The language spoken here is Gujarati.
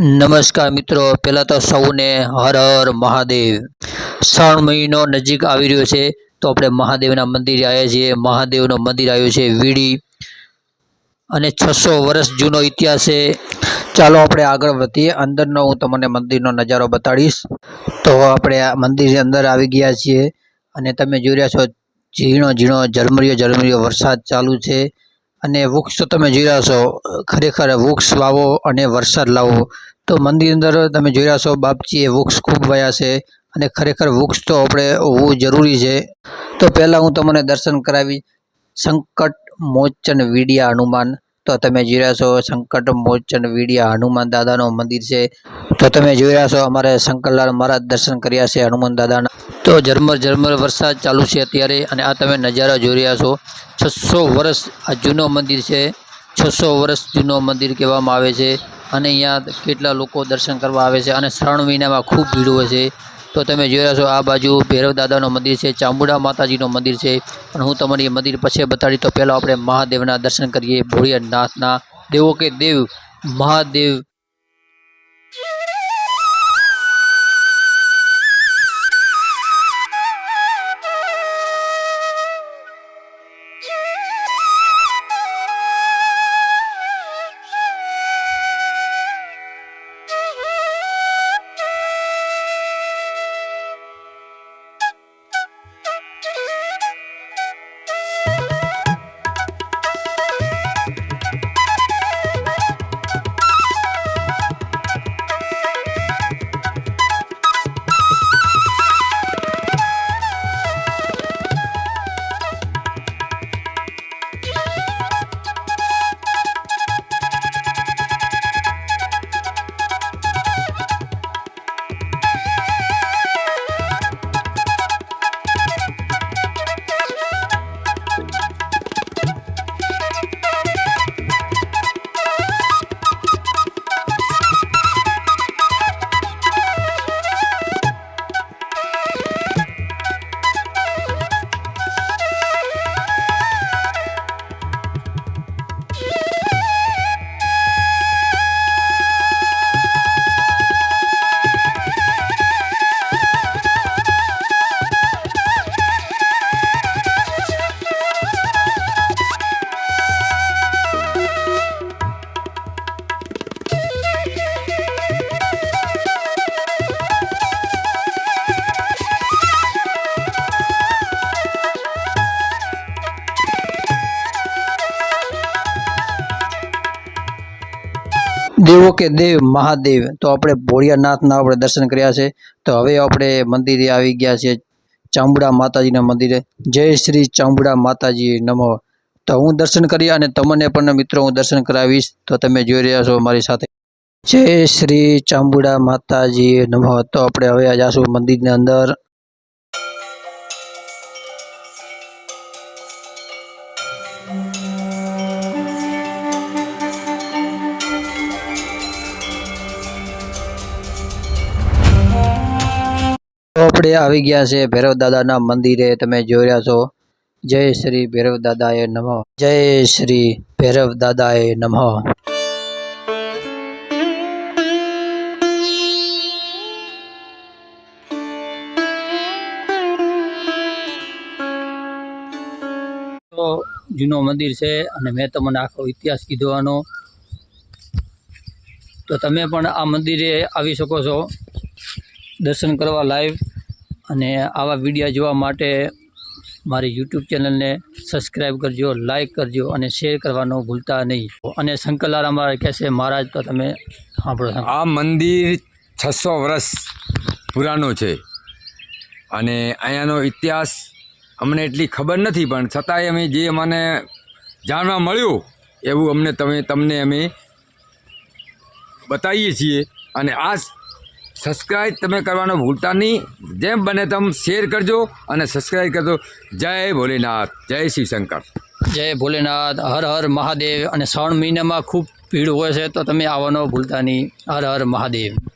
નમસ્કાર મિત્રો. પહેલાં તો સૌને હર હર મહાદેવ. શ્રાવણ મહિનો નજીક આવી રહ્યો છે, તો આપણે મહાદેવના મંદિરે આવ્યા છીએ. મહાદેવનું મંદિર આવ્યું છે વીડી. અને છસો વર્ષ જૂનો ઇતિહાસ છે. ચાલો આપણે આગળ વધીએ. અંદરનો હું તમને મંદિરનો નજારો બતાડીશ. તો આપણે આ મંદિરની અંદર આવી ગયા છીએ. અને તમે જોઈ રહ્યા છો, ઝીણો ઝીણો ઝરમરીયો ઝરમરીયો વરસાદ ચાલુ છે. અને વૃક્ષ તો તમે જોઈ રહ્યા છો. ખરેખર વૃક્ષ વાવો અને વરસાદ લાવો. તો મંદિર અંદર તમે જોઈ રહ્યા છો, બાપજીએ વૃક્ષ ખૂબ વયા છે અને ખરેખર વૃક્ષ તો આપણે હોવું જરૂરી છે. તો પહેલાં હું તમને દર્શન કરાવી સંકટ મોચન વીડિયા હનુમાન. તો તમે જોઈ રહ્યા છો, સંકટ મોચન વીડિયા હનુમાન દાદાનું મંદિર છે. તો તમે જોઈ રહ્યા છો, અમારે શંકરલાલ મહારાજ દર્શન કર્યા છે હનુમાન દાદાના. તો ઝરમર ઝરમર વરસાદ ચાલુ છે અત્યારે અને આ તમે નજારા જોઈ રહ્યા છો. છસો વર્ષ આ જૂનો મંદિર છે. છસો વર્ષ જૂનો મંદિર કહેવામાં આવે છે. અને અહીંયા કેટલા લોકો દર્શન કરવા આવે છે અને શ્રાવણ મહિનામાં ખૂબ ભીડ હોય છે. તો તમે જોઈ રહ્યા છો, આ બાજુ ભૈરવ દાદાનું મંદિર છે, ચામુંડા માતાજીનું મંદિર છે. પણ હું તમને એ મંદિર પછી બતાડી તો પહેલાં આપણે મહાદેવના દર્શન કરીએ, ભોળિયાનાથના. દેવો કે દેવ, મહાદેવ દેવો કે દેવ, મહાદેવ? તો આપણે ભોળિયાનાથના આપણે દર્શન કર્યા છે. તો હવે આપણે મંદિરે આવી ગયા છીએ ચામુંડા માતાજીના મંદિરે. જય શ્રી ચામુંડા માતાજી નમો. તો હું દર્શન કરી અને તમને પણ મિત્રો હું દર્શન કરાવીશ. તો તમે જોઈ રહ્યા છો મારી સાથે. જય શ્રી ચામુંડા માતાજી નમો. તો આપણે હવે જાશું મંદિરની અંદર. આપણે આવી ગયા છે ભૈરવ દાદાના મંદિરે. તમે જોઈ રહ્યા છો. જય શ્રી ભૈરવ દાદાએ નમઃ. જય શ્રી ભૈરવ દાદાએ નમઃ. તો જૂનો મંદિર છે અને મેં તમને આખો ઇતિહાસ કીધો આનો તો તમે પણ આ મંદિરે આવી શકો છો. દર્શન કરવા લાઈવ અને આવા વિડીયા જોવા માટે મારી યુટ્યુબ ચેનલને સબસ્ક્રાઈબ કરજો લાઈક કરજો અને શેર કરવાનું ભૂલતા નહીં. અને શંકરલાલ અમારા કહેશે મહારાજ, તો તમે સાંભળો આ મંદિર છસો વર્ષ પુરાનો છે. અને અહીંયાનો ઇતિહાસ અમને એટલી ખબર નથી, પણ છતાંય અમે જે અમને જાણવા મળ્યું, એવું અમને તમે, તમને અમે બતાવીએ છીએ. અને આ સબસ્ક્રાઈબ તમે કરવાનું ભૂલતા નહીં. જેમ બને તેમ શેર કરજો અને સબસ્ક્રાઈબ કરજો. જય ભોલેનાથ. જય શ્રી શંકર. જય ભોલેનાથ. હર હર મહાદેવ. અને શ્રાવણ મહિનામાં ખૂબ ભીડ હોય છે, તો તમે આવવાનો ભૂલતા નહીં. હર હર મહાદેવ.